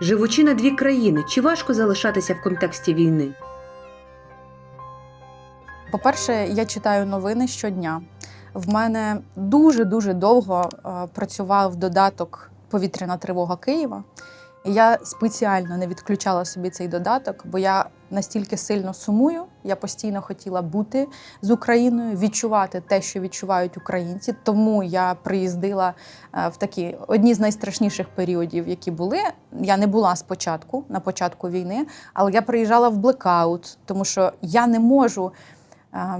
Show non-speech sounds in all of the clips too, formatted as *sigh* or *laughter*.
Живучи на дві країни, чи важко залишатися в контексті війни? По-перше, я читаю новини щодня. В мене дуже дуже довго е, працював додаток Повітряна тривога Києва. Я спеціально не відключала собі цей додаток, бо я настільки сильно сумую. Я постійно хотіла бути з Україною, відчувати те, що відчувають українці. Тому я приїздила е, в такі одні з найстрашніших періодів, які були. Я не була спочатку, на початку війни, але я приїжджала в блекаут, тому що я не можу е,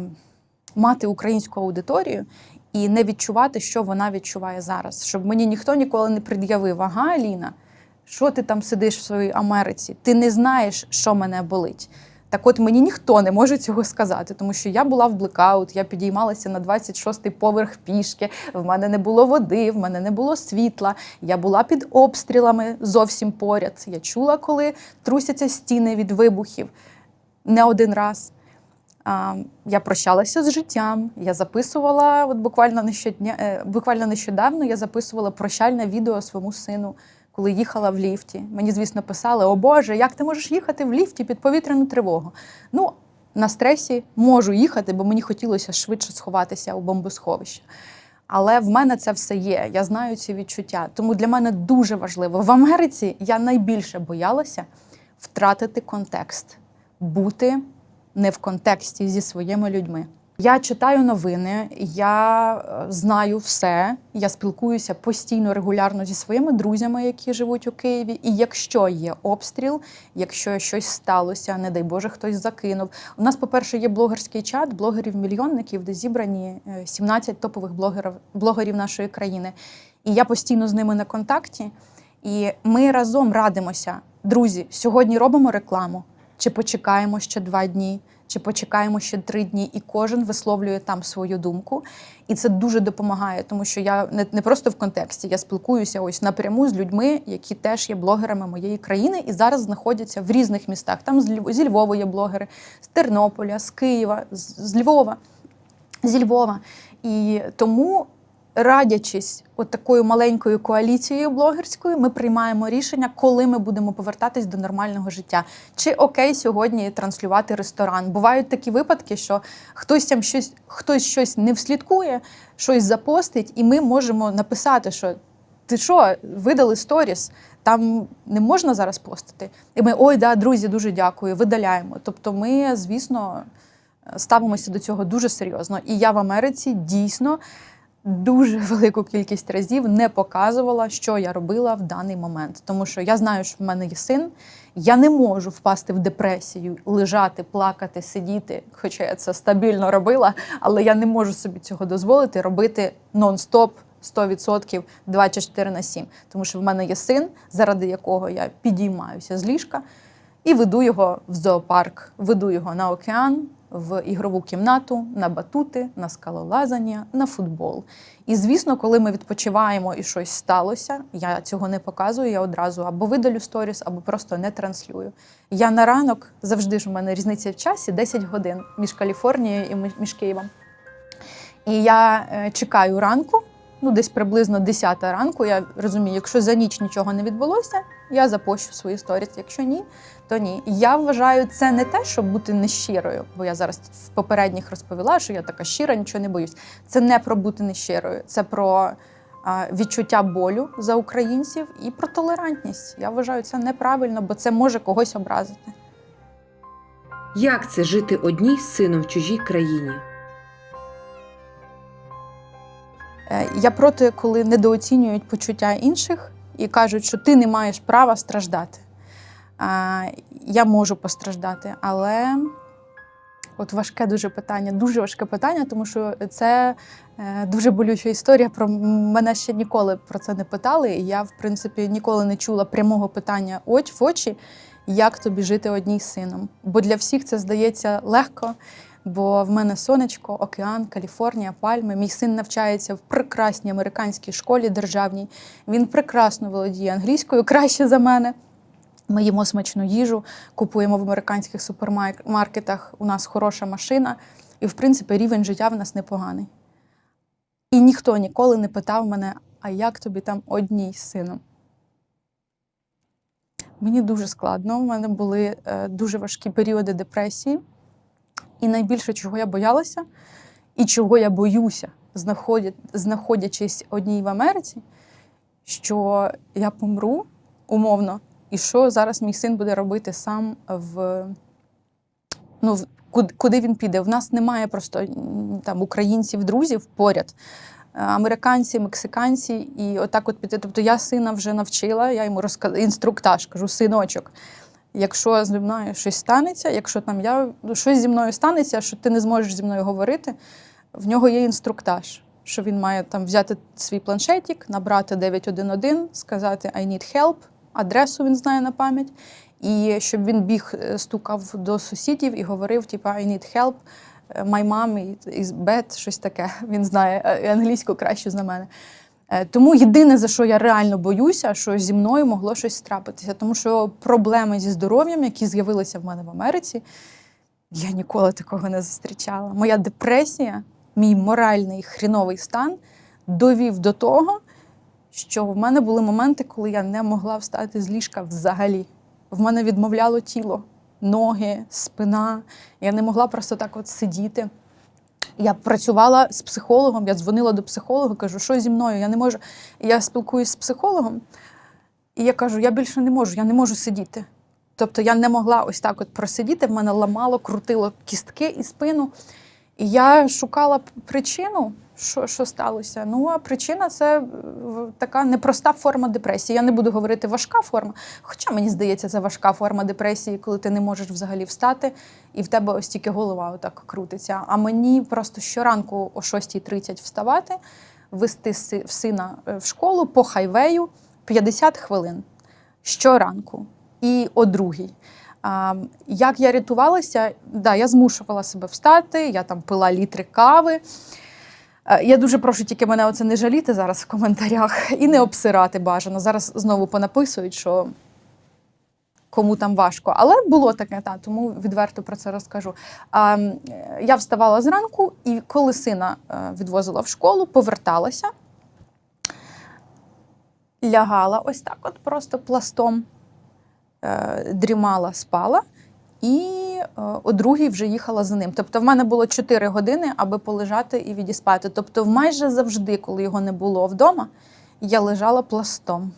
мати українську аудиторію і не відчувати, що вона відчуває зараз. Щоб мені ніхто ніколи не пред'явив, ага, Аліна, що ти там сидиш в своїй Америці? Ти не знаєш, що мене болить. Так от мені ніхто не може цього сказати, тому що я була в блекаут, я підіймалася на 26-й поверх пішки, в мене не було води, в мене не було світла, я була під обстрілами зовсім поряд. Я чула, коли трусяться стіни від вибухів не один раз. Я прощалася з життям. Я записувала, от буквально нещодня, е, буквально нещодавно я записувала прощальне відео своєму сину, коли їхала в ліфті. Мені, звісно, писали: О Боже, як ти можеш їхати в ліфті під повітряну тривогу? Ну, на стресі можу їхати, бо мені хотілося швидше сховатися у бомбосховище. Але в мене це все є. Я знаю ці відчуття. Тому для мене дуже важливо. В Америці я найбільше боялася втратити контекст, бути не в контексті зі своїми людьми. Я читаю новини, я е, знаю все. Я спілкуюся постійно, регулярно зі своїми друзями, які живуть у Києві. І якщо є обстріл, якщо щось сталося, не дай Боже, хтось закинув. У нас, по-перше, є блогерський чат блогерів-мільйонників, де зібрані е, 17 топових блогерів, блогерів нашої країни. І я постійно з ними на контакті. І ми разом радимося. Друзі, сьогодні робимо рекламу. Чи почекаємо ще два дні, чи почекаємо ще три дні, і кожен висловлює там свою думку. І це дуже допомагає, тому що я не, не просто в контексті, я спілкуюся ось напряму з людьми, які теж є блогерами моєї країни і зараз знаходяться в різних містах. Там зі Львова є блогери, з Тернополя, з Києва, з, з Львова, зі Львова. І тому радячись от такою маленькою коаліцією блогерською, ми приймаємо рішення, коли ми будемо повертатись до нормального життя. Чи окей сьогодні транслювати ресторан? Бувають такі випадки, що хтось там щось, хтось щось не вслідкує, щось запостить, і ми можемо написати, що ти що, видали сторіс, там не можна зараз постити. І ми, ой, да, друзі, дуже дякую, видаляємо. Тобто, ми, звісно, ставимося до цього дуже серйозно. І я в Америці дійсно дуже *laughs* велику кількість разів не показувала, що я робила в даний момент. Тому що я знаю, що в мене є син. Я не можу впасти в депресію, лежати, плакати, сидіти, хоча я це стабільно робила, але я не можу собі цього дозволити робити нон-стоп. 100% 24 на 7. Тому що в мене є син, заради якого я підіймаюся з ліжка і веду його в зоопарк, веду його на океан, в ігрову кімнату, на батути, на скалолазання, на футбол. І звісно, коли ми відпочиваємо і щось сталося, я цього не показую. Я одразу або видалю сторіс, або просто не транслюю. Я на ранок завжди ж у мене різниця в часі 10 годин між Каліфорнією і між- Києвом. І я е, чекаю ранку, ну десь приблизно 10 ранку. Я розумію, якщо за ніч нічого не відбулося, я запощу свої сторіс. Якщо ні, то ні. Я вважаю, це не те, щоб бути нещирою, бо я зараз в попередніх розповіла, що я така щира, нічого не боюсь. Це не про бути нещирою, це про відчуття болю за українців і про толерантність. Я вважаю це неправильно, бо це може когось образити. Як це жити одній з сином в чужій країні? Я проти, коли недооцінюють почуття інших і кажуть, що ти не маєш права страждати. Я можу постраждати, але от важке дуже питання, дуже важке питання, тому що це е, дуже болюча історія. Про мене ще ніколи про це не питали. І я, в принципі, ніколи не чула прямого питання оч в очі, як тобі жити одній з сином. Бо для всіх це здається легко. Бо в мене сонечко, океан, Каліфорнія, пальми. Мій син навчається в прекрасній американській школі державній. Він прекрасно володіє англійською, краще за мене. Ми їмо смачну їжу, купуємо в американських супермаркетах. У нас хороша машина, і, в принципі, рівень життя в нас непоганий. І ніхто ніколи не питав мене, а як тобі там одній з сином? Мені дуже складно. У мене були е, дуже важкі періоди депресії. І найбільше, чого я боялася, і чого я боюся, знаходя- знаходячись одній в Америці, що я помру умовно, і що зараз мій син буде робити сам в. Ну, в- куди, він піде? В нас немає просто там українців, друзів поряд. Е, Американці, мексиканці, і отак от піти. Тобто я сина вже навчила, я йому розказала інструктаж, кажу, синочок. Якщо зі мною щось станеться, якщо там я ну, щось зі мною станеться, що ти не зможеш зі мною говорити, в нього є інструктаж, що він має там взяти свій планшетик, набрати 911, сказати I need help, адресу він знає на пам'ять, і щоб він біг, е, стукав до сусідів і говорив, типу, I need help, е, my mom is bad, щось таке. *laughs* Він знає е, англійську краще за мене. Е, Тому єдине, за що я реально боюся, що зі мною могло щось трапитися. Тому що проблеми зі здоров'ям, які з'явилися в мене в Америці, я ніколи такого не зустрічала. Моя депресія, мій моральний хріновий стан довів до того, що в мене були моменти, коли я не могла встати з ліжка взагалі. В мене відмовляло тіло, ноги, спина. Я не могла просто так от сидіти. Я працювала з психологом, я дзвонила до психолога, кажу, що зі мною? Я не можу. Я спілкуюсь з психологом, і я кажу, я більше не можу, я не можу сидіти. Тобто я не могла ось так от просидіти, в мене ламало, крутило кістки і спину. І я шукала причину, що, що сталося. Ну, а причина це е, така непроста форма депресії. Я не буду говорити важка форма. Хоча мені здається, це важка форма депресії, коли ти не можеш взагалі встати, і в тебе ось тільки голова отак крутиться. А мені просто щоранку о 6.30 вставати, вести сина е, в школу по хайвею 50 хвилин щоранку і о другій. А, як я рятувалася, да, я змушувала себе встати, я там пила літри кави. Е, Я дуже прошу тільки мене оце не жаліти зараз в коментарях і не обсирати бажано. Зараз знову понаписують, що кому там важко. Але було таке, та, тому відверто про це розкажу. А, я вставала зранку, і коли сина е, відвозила в школу, поверталася, лягала ось так, от просто пластом, е, дрімала, спала. І е, о другій вже їхала за ним. Тобто, в мене було 4 години, аби полежати і відіспати. Тобто, майже завжди, коли його не було вдома, я лежала пластом.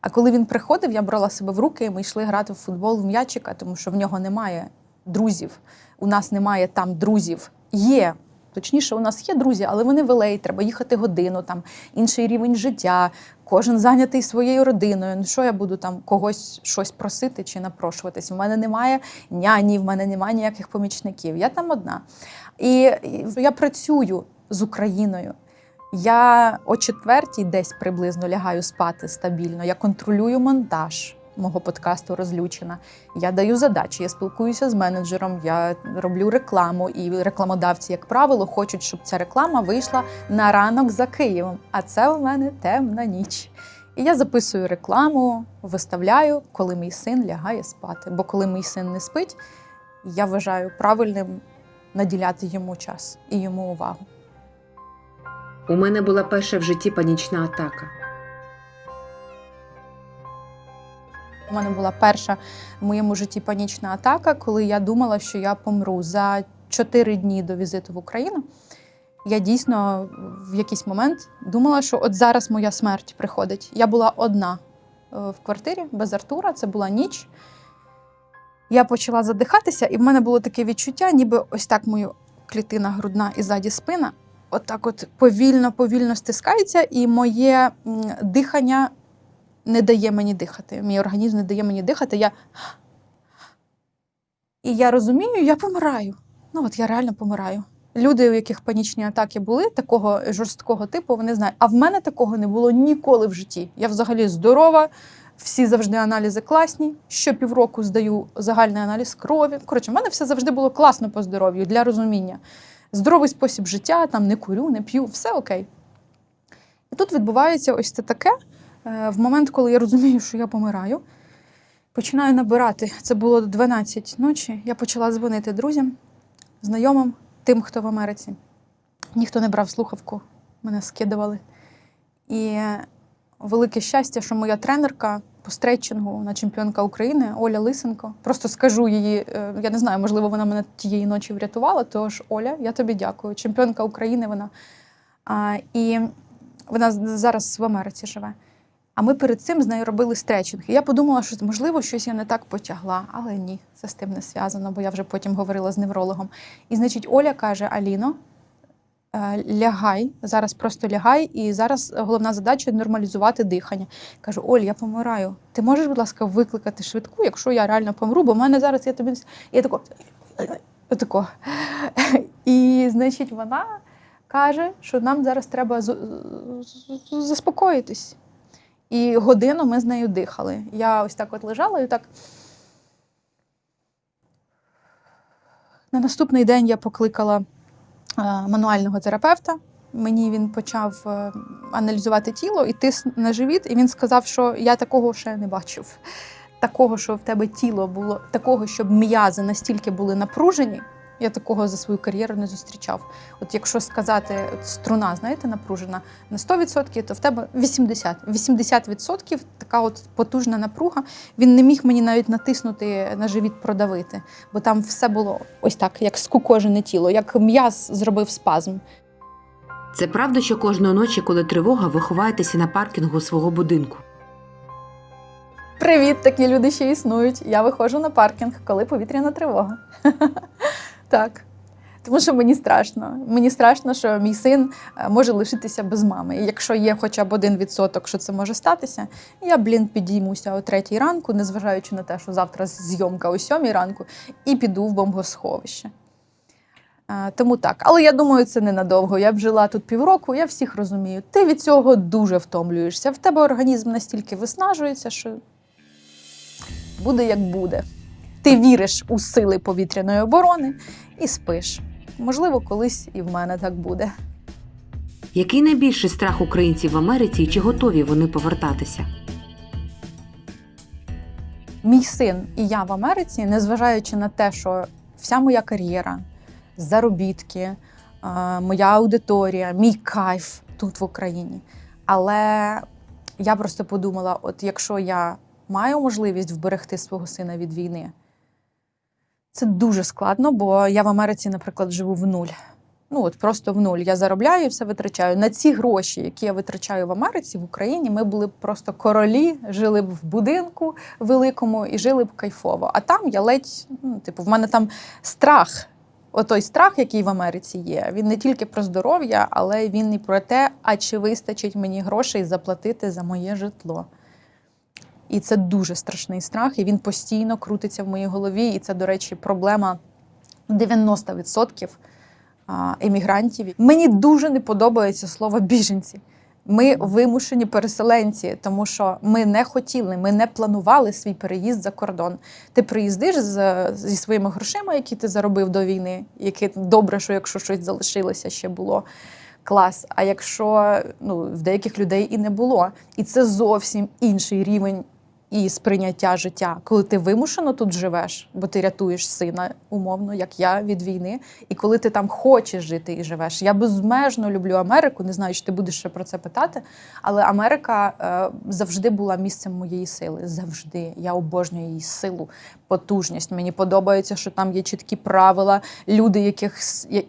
А коли він приходив, я брала себе в руки, і ми йшли грати в футбол в м'ячика, тому що в нього немає друзів. У нас немає там друзів. Є. Точніше, у нас є друзі, але вони велей, треба їхати годину, там інший рівень життя, кожен зайнятий своєю родиною. Ну що я буду там когось щось просити чи напрошуватись? У мене немає няні, в мене немає ніяких помічників. Я там одна. І я працюю з Україною. Я о четвертій десь приблизно лягаю спати стабільно. Я контролюю монтаж мого подкасту Розлючена. Я даю задачі, я спілкуюся з менеджером, я роблю рекламу, і рекламодавці, як правило, хочуть, щоб ця реклама вийшла на ранок за Києвом. А це у мене темна ніч. І я записую рекламу, виставляю, коли мій син лягає спати. Бо коли мій син не спить, я вважаю правильним наділяти йому час і йому увагу. У мене була перша в житті панічна атака. У мене була перша в моєму житті панічна атака, коли я думала, що я помру за чотири дні до візиту в Україну. Я дійсно в якийсь момент думала, що от зараз моя смерть приходить. Я була одна е, в квартирі без Артура, це була ніч. Я почала задихатися, і в мене було таке відчуття, ніби ось так мою клітина грудна і ззаді спина, от от повільно, повільно стискається, і моє дихання не дає мені дихати. Мій організм не дає мені дихати. Я... І я розумію, я помираю. Ну от я реально помираю. Люди, у яких панічні атаки були, такого жорсткого типу, вони знають. А в мене такого не було ніколи в житті. Я взагалі здорова, всі завжди аналізи класні. Щопівроку здаю загальний аналіз крові. Коротше, в мене все завжди було класно по здоров'ю для розуміння. Здоровий спосіб життя, там не курю, не п'ю, все окей. І тут відбувається ось це таке. Е, В момент, коли я розумію, що я помираю, починаю набирати. Це було 12 ночі. Я почала дзвонити друзям, знайомим, тим, хто в Америці. Ніхто не брав слухавку, мене скидували. І велике щастя, що моя тренерка по стретчингу, вона чемпіонка України Оля Лисенко. Просто скажу її, е, я не знаю, можливо, вона мене тієї ночі врятувала. Тож, Оля, я тобі дякую. Чемпіонка України вона. А, і вона зараз в Америці живе. А ми перед цим з нею робили стретчинг. І я подумала, що можливо щось я не так потягла, але ні, це з тим не зв'язано, бо я вже потім говорила з неврологом. І значить, Оля каже: Аліно, е, лягай, зараз просто лягай, і зараз головна задача нормалізувати дихання. Кажу, Оль, я помираю. Ти можеш, будь ласка, викликати швидку, якщо я реально помру, бо в мене зараз я тобі. не с-» І я тако, отако. І, значить, вона каже, що нам зараз треба заспокоїтись. І годину ми з нею дихали. Я ось так от лежала і так. На наступний день я покликала е, мануального терапевта. Мені він почав е, аналізувати тіло і тиск на живіт, і він сказав, що я такого ще не бачив. Такого, що в тебе тіло було, такого, щоб м'язи настільки були напружені, я такого за свою кар'єру не зустрічав. От якщо сказати, от струна, знаєте, напружена на 100%, то в тебе 80%. 80% така от потужна напруга. Він не міг мені навіть натиснути на живіт продавити, бо там все було ось так, як скукожене тіло, як м'яз зробив спазм. Це правда, що кожної ночі, коли тривога, ви ховаєтеся на паркінгу свого будинку. Привіт, такі люди ще існують. Я виходжу на паркінг, коли повітряна тривога. *laughs* Так. Тому що мені страшно. Мені страшно, що мій син е, може лишитися без мами. І якщо є хоча б один відсоток, що це може статися, я, блін, підіймуся о третій ранку, незважаючи на те, що завтра зйомка о сьомій ранку, і піду в бомбосховище. Е, Тому так. Але я думаю, це ненадовго. Я б жила тут півроку, я всіх розумію. Ти від цього дуже втомлюєшся. В тебе організм настільки виснажується, що буде як буде. Ти віриш у сили повітряної оборони і спиш. Можливо, колись і в мене так буде. Який найбільший страх українців в Америці і чи готові вони повертатися? Мій син і я в Америці, незважаючи на те, що вся моя кар'єра, заробітки, е, моя аудиторія, мій кайф тут в Україні. Але я просто подумала: от якщо я маю можливість вберегти свого сина від війни, це дуже складно, бо я в Америці, наприклад, живу в нуль. Ну от просто в нуль. Я заробляю і все витрачаю. На ці гроші, які я витрачаю в Америці, в Україні, ми були б просто королі, жили б в будинку великому і жили б кайфово. А там я ледь, ну, типу, в мене там страх. Отой страх, який в Америці є, він не тільки про здоров'я, але він і про те, а чи вистачить мені грошей заплатити за моє житло. І це дуже страшний страх, і він постійно крутиться в моїй голові. І це, до речі, проблема 90% емігрантів. Мені дуже не подобається слово біженці. Ми вимушені переселенці, тому що ми не хотіли, ми не планували свій переїзд за кордон. Ти приїздиш з, зі своїми грошима, які ти заробив до війни, які добре, що якщо щось залишилося, ще було клас. А якщо ну, в деяких людей і не було, і це зовсім інший рівень і сприйняття життя, коли ти вимушено тут живеш, бо ти рятуєш сина, умовно, як я від війни, і коли ти там хочеш жити і живеш. Я безмежно люблю Америку. Не знаю, чи ти будеш ще про це питати, але Америка е, завжди була місцем моєї сили. Завжди я обожнюю її силу, потужність. Мені подобається, що там є чіткі правила, люди, яких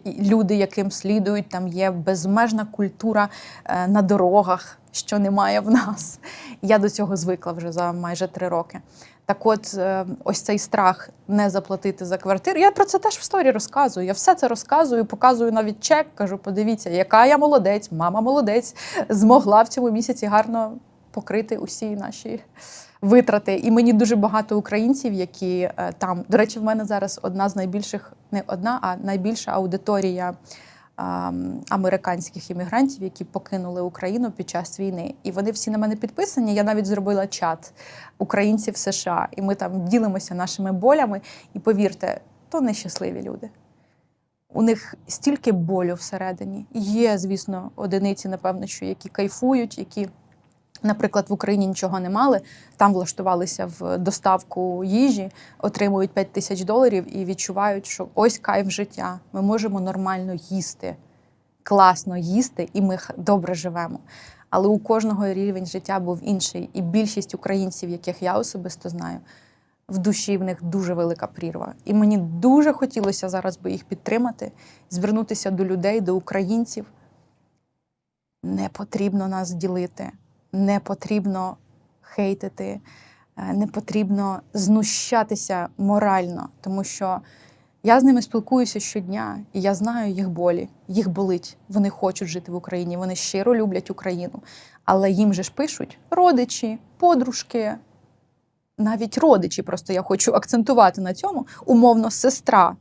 люди, яким слідують. Там є безмежна культура е, на дорогах, що немає в нас. Я до цього звикла вже за майже три роки. Так от, е, ось цей страх не заплатити за квартиру. Я про це теж в сторі розказую. Я все це розказую, показую навіть чек. Кажу, подивіться, яка я молодець, мама молодець, змогла в цьому місяці гарно покрити усі наші витрати. І мені дуже багато українців, які е, там. До речі, в мене зараз одна з найбільших, не одна, а найбільша аудиторія американських іммігрантів, які покинули Україну під час війни. І вони всі на мене підписані. Я навіть зробила чат українців США, і ми там ділимося нашими болями. І повірте, то нещасливі люди. У них стільки болю всередині. Є, звісно, одиниці, напевно, що які кайфують, які, наприклад, в Україні нічого не мали, там влаштувалися в доставку їжі, отримують 5 тисяч доларів і відчувають, що ось кайф життя. Ми можемо нормально їсти, класно їсти, і ми добре живемо. Але у кожного рівень життя був інший. І більшість українців, яких я особисто знаю, в душі в них дуже велика прірва. І мені дуже хотілося зараз би їх підтримати, звернутися до людей, до українців. Не потрібно нас ділити, не потрібно хейтити, е, не потрібно знущатися морально, тому що я з ними спілкуюся щодня, і я знаю їх болі, їх болить. Вони хочуть жити в Україні, вони щиро люблять Україну. Але їм же ж пишуть родичі, подружки, навіть родичі, просто я хочу акцентувати на цьому, умовно, сестра.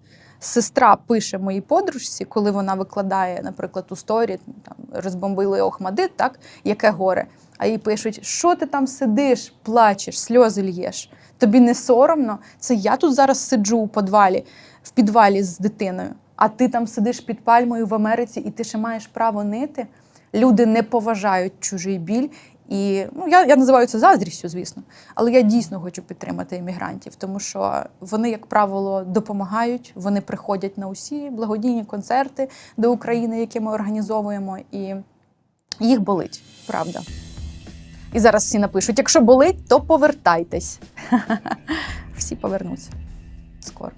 Сестра пише моїй подружці, коли вона викладає, наприклад, у сторі там розбомбили Охмадит, так яке горе. А їй пишуть, що ти там сидиш, плачеш, сльози л'єш. Тобі не соромно? Це я тут зараз сиджу у підвалі, в підвалі з дитиною, а ти там сидиш під пальмою в Америці, і ти ще маєш право нити. Люди не поважають чужий біль. І ну, я, я називаю це заздрістю, звісно. Але я дійсно хочу підтримати іммігрантів, тому що вони, як правило, допомагають. Вони приходять на усі благодійні концерти до України, які ми організовуємо, і їх болить, правда. І зараз всі напишуть: якщо болить, то повертайтесь. *laughs* Всі повернуться скоро.